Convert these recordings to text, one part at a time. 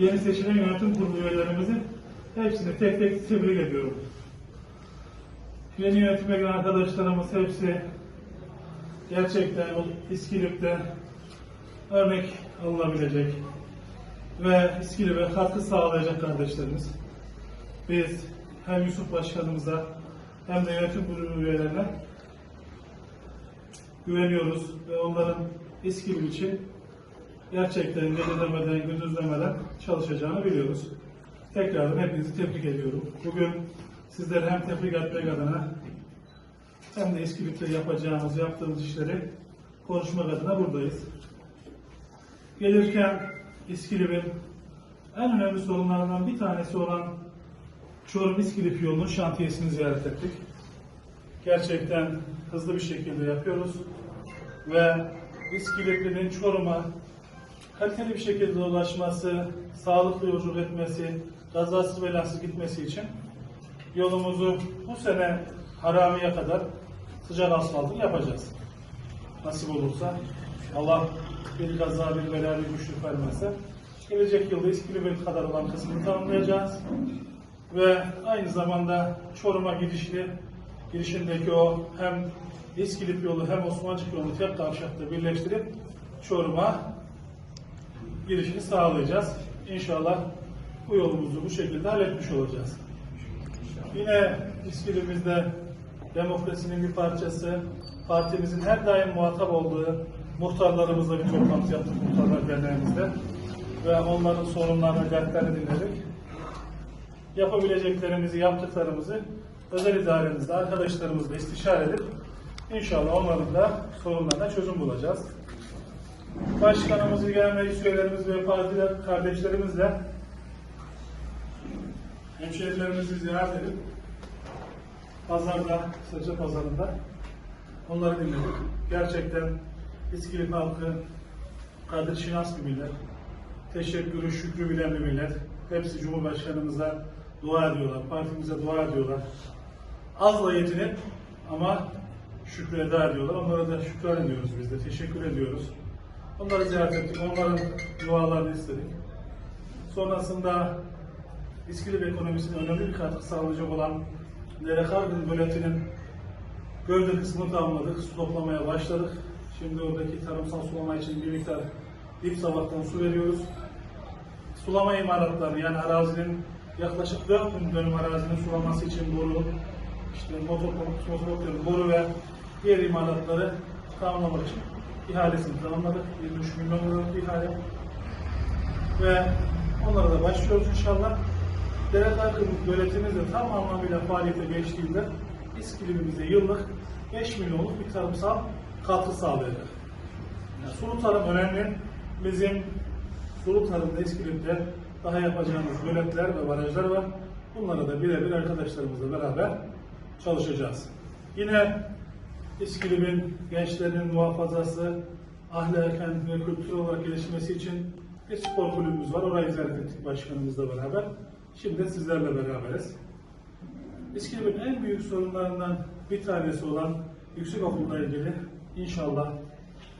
yeni seçilen yönetim kurulu üyelerimizi hepsini tek tek tebrik ediyorum. Yeni yönetime gelen arkadaşlarımız hepsi gerçekten o İskilip'te örnek alınabilecek ve İskilip'e katkı sağlayacak kardeşlerimiz. Biz hem Yusuf Başkanımıza hem de yönetim kurulu üyelerine güveniyoruz ve onların İskilip için gerçekten gece demeden, gündüz demeden çalışacağını biliyoruz. Tekrardan hepinizi tebrik ediyorum. Bugün sizleri hem tebrik etmek adına hem de İskilip'te yapacağımız, yaptığımız işleri konuşmak adına buradayız. Gelirken İskilip'in en önemli sorunlarından bir tanesi olan Çorum İskilip yolunun şantiyesini ziyaret ettik. Gerçekten hızlı bir şekilde yapıyoruz ve İskilip'in Çorum'a kaliteli bir şekilde ulaşması, sağlıklı yolculuk etmesi, kazasız belasız gitmesi için yolumuzu bu sene haramiye kadar sıcak asfaltı yapacağız. Nasip olursa Allah bir kaza, bir bela, bir güçlük vermezse gelecek yılda İskilip kadar olan kısmını tamamlayacağız. Ve aynı zamanda Çorum'a gidişli, girişindeki o hem İskilip yolu hem Osmancık yolunu tek kavşakta birleştirip Çorum'a girişini sağlayacağız. İnşallah bu yolumuzu bu şekilde halletmiş olacağız. Yine İskilip'imizde demokrasinin bir parçası, partimizin her daim muhatap olduğu muhtarlarımızla bir toplantı yaptık muhtarlar derneğimizde ve onların sorunlarını, dertlerini dinledik. Yapabileceklerimizi, yaptıklarımızı özel idaremizde, arkadaşlarımızla istişare edip inşallah onların da sorunlarına çözüm bulacağız. Başkanımız, genel meclis üyelerimiz ve partiler kardeşlerimizle hemşehrilerimizi ziyaret edip pazarda, Sırca pazarında onları dinledik. Gerçekten İskilip halkı kadir şinas millet. Teşekkürü, şükrü bilen bir millet. Hepsi Cumhurbaşkanımıza dua ediyorlar, partimize dua ediyorlar. Azla yetinip ama şükrü eda ediyorlar. Onlara da şükran ediyoruz biz de. Teşekkür ediyoruz. Onları ziyaret ettik. Onların dualarını istedik. Sonrasında İskilip ekonomisine önemli bir katkı sağlayacak olan Derekardın Göleti'nin gövde kısmını tamamladık. Su toplamaya başladık. Şimdi oradaki tarımsal sulama için bir miktar dip sabahtan su veriyoruz. Sulama imalatları yani arazinin yaklaşık 4000 dönüm arazinin sulaması için boru, işte motor, motor boru ve diğer imalatları tamamlamak için ihalesini tamamladık. 23 milyon bir ihale. Ve onlara da başlıyoruz inşallah. Dere takım göletimiz de tam anlamıyla faaliyete geçtiğinde İskilip'imize yıllık 5 milyonluk bir tarımsal katkı sağlayacak. Yani sulu tarım önemli. Bizim sulu tarımda İskilip'te daha yapacağımız göletler ve barajlar var. Bunlara da birebir arkadaşlarımızla beraber çalışacağız. Yine İskilip'in gençlerinin muhafazası, ahlaken ve kültürel olarak gelişmesi için bir spor kulübümüz var. Orayı ziyaret ettik başkanımızla beraber. Şimdi de sizlerle beraberiz. İskilip'in en büyük sorunlarından bir tanesi olan yüksek okulla ilgili inşallah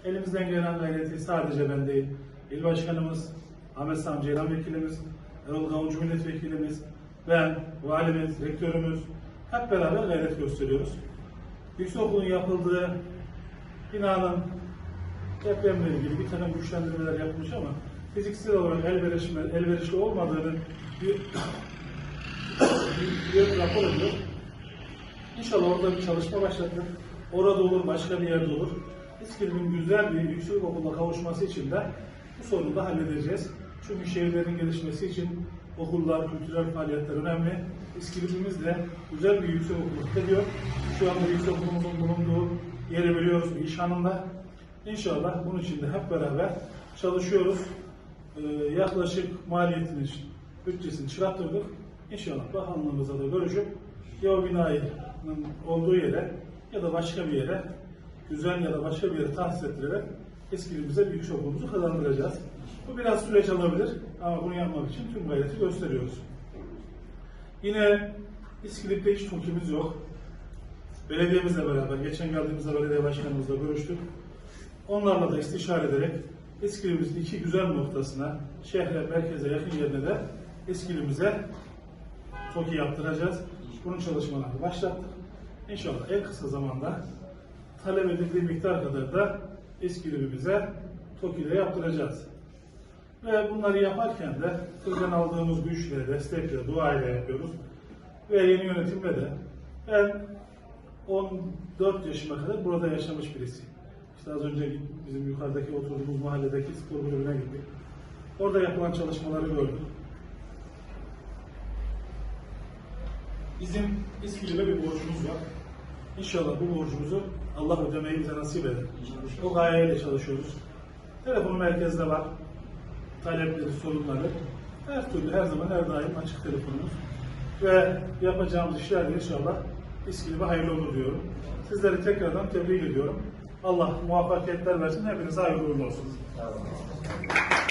elimizden gelen gayreti sadece ben değil, il başkanımız, Ahmet Sami Ceylan Vekilimiz, Erol Gavuncu Milletvekilimiz, ben, valimiz, rektörümüz hep beraber gayret gösteriyoruz. Yüksekokulun yapıldığı binanın depremle ilgili bir takım güçlendirmeler yapılmış ama fiziksel olarak elverişli, elverişli olmadığının bir, bir, rapor ediyor. İnşallah orada bir çalışma başlattık. Orada olur, başka bir yerde olur. İskilip'in güzel bir yüksek okulda kavuşması için de bu sorunu da halledeceğiz. Çünkü şehirlerin gelişmesi için okullar, kültürel faaliyetler önemli. İskilip'imiz de güzel bir yüksek okul ediyor. Şu anda yüksek okulumuzun bulunduğu yeri biliyoruz iş anında. İnşallah bunun için de hep beraber çalışıyoruz. Ee, yaklaşık maliyetini, bütçesini çıkarttırdık. İnşallah bakanlığımızla da görüşüp ya o binayı olduğu yere ya da başka bir yere güzel ya da başka bir yere tahsis ettirerek eskilimize büyük okulumuzu kazandıracağız. Bu biraz süreç alabilir ama bunu yapmak için tüm gayreti gösteriyoruz. Yine İskilip'te hiç TOKİ'miz yok. Belediyemizle beraber, geçen geldiğimizde belediye başkanımızla görüştük. Onlarla da istişare ederek İskilip'imizin iki güzel noktasına, şehre, merkeze yakın yerine de İskilip'imize TOKİ yaptıracağız. Bunun çalışmalarını başlattık. İnşallah en kısa zamanda talep edildiği miktar kadar da İskilip'imize TOKİ'de yaptıracağız. Ve bunları yaparken de kızdan aldığımız güçle, destekle, dua ile yapıyoruz. Ve yeni yönetimle de ben 14 yaşıma kadar burada yaşamış birisiyim. İşte az önce bizim yukarıdaki oturduğumuz mahalledeki spor kulübüne gittik. Orada yapılan çalışmaları gördüm. Bizim İskilip'e bir borcumuz var. İnşallah bu borcumuzu Allah ödemeyi bize nasip eder. O gayeyle çalışıyoruz. Telefonu merkezde var. Talepleri, sorunları. Her türlü, her zaman, her daim açık telefonumuz. Ve yapacağımız işler de inşallah İskilip'e hayırlı olur diyorum. Sizleri tekrardan tebrik ediyorum. Allah muvaffakiyetler versin. Hepinize hayırlı uğurlu olsun. Olun.